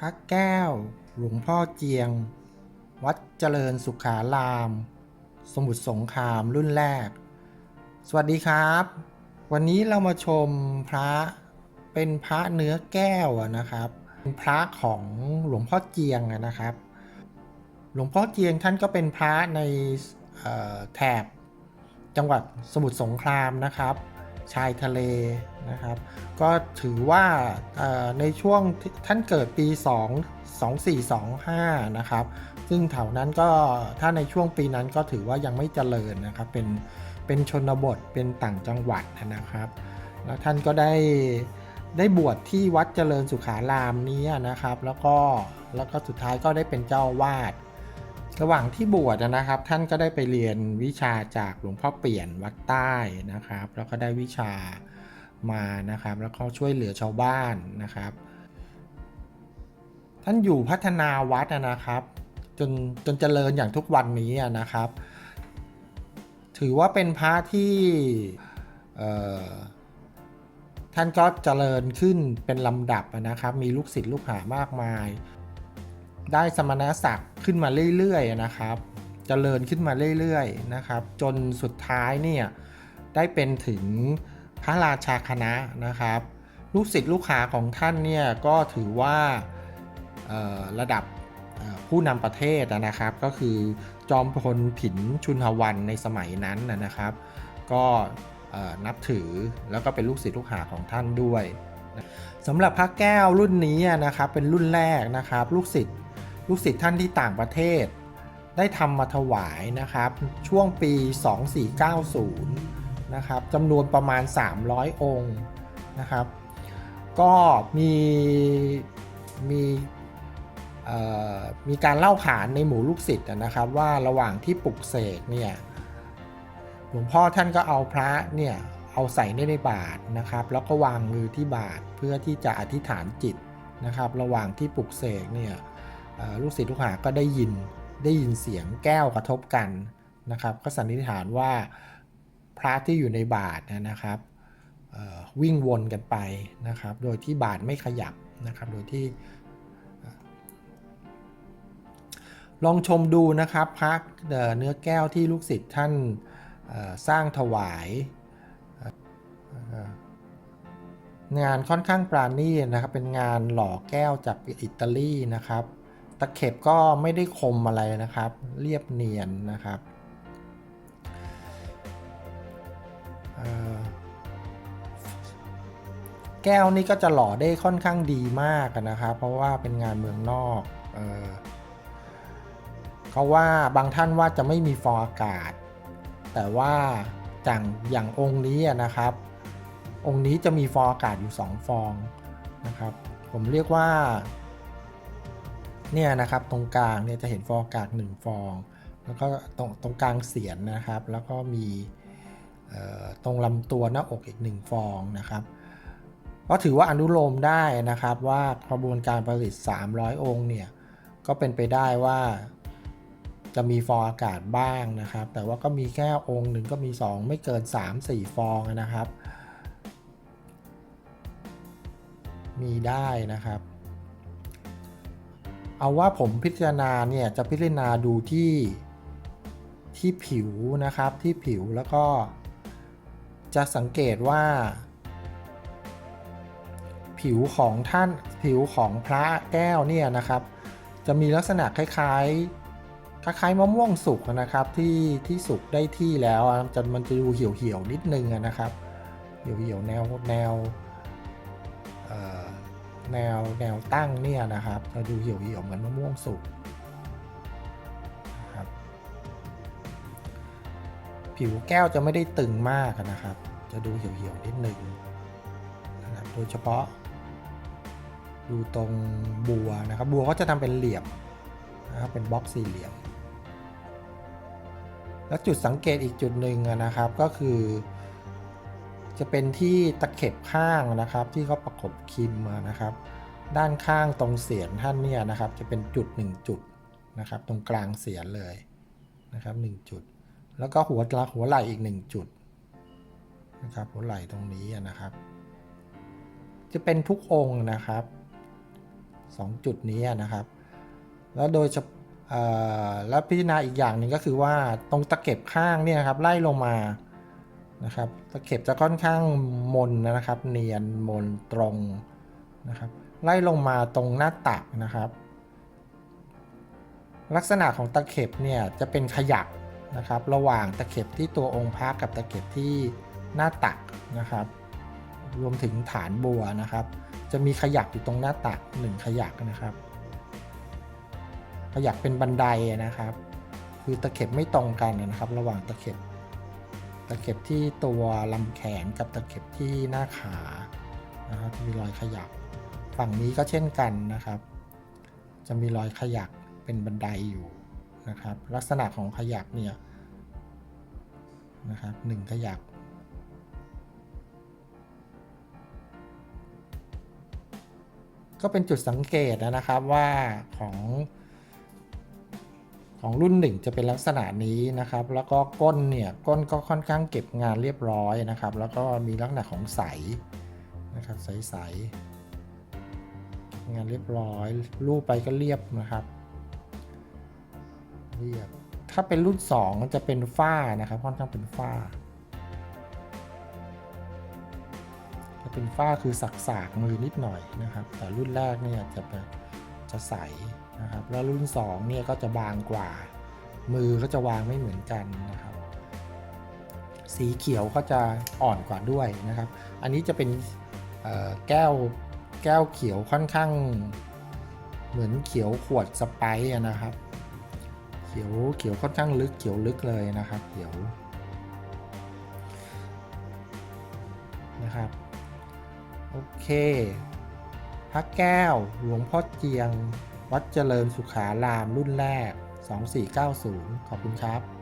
พระแก้ว หลวงพ่อเจียง วัดเจริญสุขาราม สมุทรสงครามรุ่นแรก สวัสดีครับ วันนี้เรามาชมพระเป็นพระเนื้อแก้วนะครับ เป็นพระของหลวงพ่อเจียงนะครับ หลวงพ่อเจียงท่านก็เป็นพระในแถบจังหวัดสมุทรสงครามนะครับ ชายทะเลนะครับ ก็ถือว่าในช่วงท่านเกิดปี 2 2425 นะครับ ซึ่งแถวนั้นก็ถ้าในช่วงปีนั้นก็ถือว่ายังไม่เจริญนะครับ เป็นเป็นชนบทเป็นต่างจังหวัดนะครับ แล้วท่านก็ได้ได้บวชที่วัดเจริญสุขารามนี้นะครับ แล้วก็แล้วก็สุดท้ายก็ได้เป็นเจ้าวาด ระหว่างที่บวชนะครับ ท่านก็ได้ไปเรียนวิชาจากหลวงพ่อเปลี่ยนวัดใต้นะครับ แล้วก็ได้วิชามานะครับ แล้วก็ช่วยเหลือชาวบ้านนะครับ ท่านอยู่พัฒนาวัดนะครับ จนจนเจริญอย่างทุกวันนี้นะครับ ถือว่าเป็นพระที่ท่านก็เจริญขึ้นเป็นลำดับนะครับ มีลูกศิษย์ลูกหามากมาย ได้สมณศักดิ์ ขึ้นมาเรื่อยๆนะครับเจริญขึ้นมาเรื่อยๆนะครับ จนสุดท้ายเนี่ยได้เป็นถึงพระราชาคณะนะครับ ลูกศิษย์ลูกหาของท่านเนี่ยก็ถือว่าระดับผู้นำประเทศนะครับ ก็คือจอมพลผินชุนหวันในสมัยนั้นนะครับ ก็นับถือแล้วก็เป็นลูกศิษย์ลูกหาของท่านด้วยสำหรับพระแก้วรุ่นนี้นะครับเป็นรุ่นแรกนะครับ ลูกศิษย์ ลูกศิษย์ท่านที่ต่างประเทศ ได้ทำมาถวายนะครับ ช่วงปี 2490 นะครับจำนวนประมาณ 300 องค์นะครับ ก็มีมีมีการเล่าขานในหมู่ลูกศิษย์นะครับว่าระหว่างที่ปลุกเสกเนี่ยหลวงพ่อท่านก็เอาพระเนี่ยเอาใส่ในบาตรนะครับ แล้วก็วางมือที่บาตรเพื่อที่จะอธิษฐานจิตนะครับ ระหว่างที่ปลุกเสกเนี่ย ลูกศิษย์ลูกหาก็ได้ยินได้ยินเสียงแก้วกระทบกันนะครับ ก็สันนิษฐานว่าพระที่อยู่ในบาทนะครับวิ่งวนกันไปนะครับ โดยที่บาทไม่ขยับนะครับ โดยที่ ลองชมดูนะครับพระเนื้อแก้วที่ลูกศิษย์ท่านสร้างถวาย งานค่อนข้างปราณีตนะครับ เป็นงานหล่อแก้วจากอิตาลีนะครับ ตะเข็บก็ไม่ได้คมอะไรนะครับ เรียบเนียนนะครับแก้วนี่ก็จะหล่อได้ค่อนข้างดีมากนะครับ เพราะว่าเป็นงานเมืองนอกเออเขาว่าบางท่านว่าจะไม่มีฟองอากาศ แต่ว่าอย่างอย่างองค์นี้นะครับ องค์นี้จะมีฟองอากาศอยู่ 2 ฟองนะครับ ผมเรียกว่า เนี่ยนะครับตรงกลางเนี่ยจะเห็นฟองอากาศ1ฟอง แล้วก็ตรงตรงกลางเสียนนะครับ แล้วก็มีตรงลำตัวหน้าอกอีก 1 ฟองนะครับก็ถือว่าอนุโลมได้นะครับว่ากระบวนการผลิต 300 องค์เนี่ยก็เป็นไปได้ว่าจะมีฟองอากาศบ้างนะครับ แต่ว่าก็มีแค่องค์หนึ่งก็มี 2 ไม่เกิน 3-4 ฟองนะครับ มีได้นะครับ เอาว่าผมพิจารณาเนี่ยจะพิจารณาดูที่ที่ผิวนะครับที่ผิวแล้วก็จะสังเกตว่า ผิวของท่านผิวของพระแก้วเนี่ยนะครับ จะมีลักษณะคล้ายๆคล้ายๆมะม่วงสุกนะครับที่ที่สุกได้ที่แล้วจะมันจะดูเหี่ยวๆนิดนึงนะครับ เหี่ยวๆแนวแนว แนวแนวตั้งเนี่ยนะครับจะดูเหี่ยวเหี่ยวๆเหมือนมะม่วงสุกครับผิวแก้วจะไม่ได้ตึงมากนะครับ จะดูเหี่ยวเหี่ยวๆนิดหนึ่งนะครับโดยเฉพาะ ดูตรงบัวนะครับบัวก็จะทำเป็นเหลี่ยมนะครับเป็นบล็อกสี่เหลี่ยม แล้วจุดสังเกตอีกจุดหนึ่งนะครับก็คือ จะเป็นที่ตะเข็บข้างนะครับ ที่เขาประกบคิมมานะครับ ด้านข้างตรงเสียนท่านเนี่ยนะครับ จะเป็นจุด 1 จุดนะครับ ตรงกลางเสียนเลยนะครับ 1 จุด แล้วก็หัวลหัวไหล่อีก 1 จุดนะครับ หัวไหล่ตรงนี้นะครับ จะเป็นทุกองค์นะครับสองจุดนี้นะครับ แล้วโดยเฉพเออแล้วพิจารณาอีกอย่างหนึ่งก็คือว่าตรงตะเข็บข้างเนี่ยครับไล่ลงมา นะครับตะเข็บจะค่อนข้างมนนะครับ เนียนมนตรงนะครับ ไล่ลงมาตรงหน้าตักนะครับ ลักษณะของตะเข็บเนี่ยจะเป็นขยักนะครับ ระหว่างตะเข็บที่ตัวองค์พระกับตะเข็บที่หน้าตักนะครับ รวมถึงฐานบัวนะครับ จะมีขยักอยู่ตรงหน้าตักหนึ่งขยักนะครับ ขยักเป็นบันไดนะครับ คือตะเข็บไม่ตรงกันนะครับ ระหว่างตะเข็บ ตะเข็บที่ตัวลำแขนกับตะเข็บที่หน้าขานะครับมีรอยขยัก ฝั่งนี้ก็เช่นกันนะครับ จะมีรอยขยักเป็นบันไดอยู่นะครับ ลักษณะของขยักเนี่ยนะครับหนึ่งขยักก็เป็นจุดสังเกตนะครับว่าของ ของรุ่นหนึ่งจะเป็นลักษณะนี้นะครับ แล้วก็ก้นเนี่ยก้นก็ค่อนข้างเก็บงานเรียบร้อยนะครับ แล้วก็มีลักษณะของใสนะครับใสๆงานเรียบร้อย รูปไปก็เรียบนะครับเรียบถ้าเป็นรุ่น2จะเป็นฝ้านะครับค่อนข้างเป็นฝ้าจะเป็นฝ้าคือสักสากๆมือนิดหน่อยนะครับ แต่รุ่นแรกเนี่ยจะเป็นจะใส นะครับแล้วรุ่น2เนี่ยก็จะบางกว่า มือก็จะวางไม่เหมือนกันนะครับ สีเขียวก็จะอ่อนกว่าด้วยนะครับ อันนี้จะเป็นแก้วแก้วเขียวค่อนข้างเหมือนเขียวขวดสไปซ์นะครับ เขียวเขียวค่อนข้างลึกเขียวลึกเลยนะครับ เขียวนะครับโอเคพระแก้วหลวงพ่อเจียง วัดเจริญสุขารามรุ่นแรก 2490 ขอบคุณครับ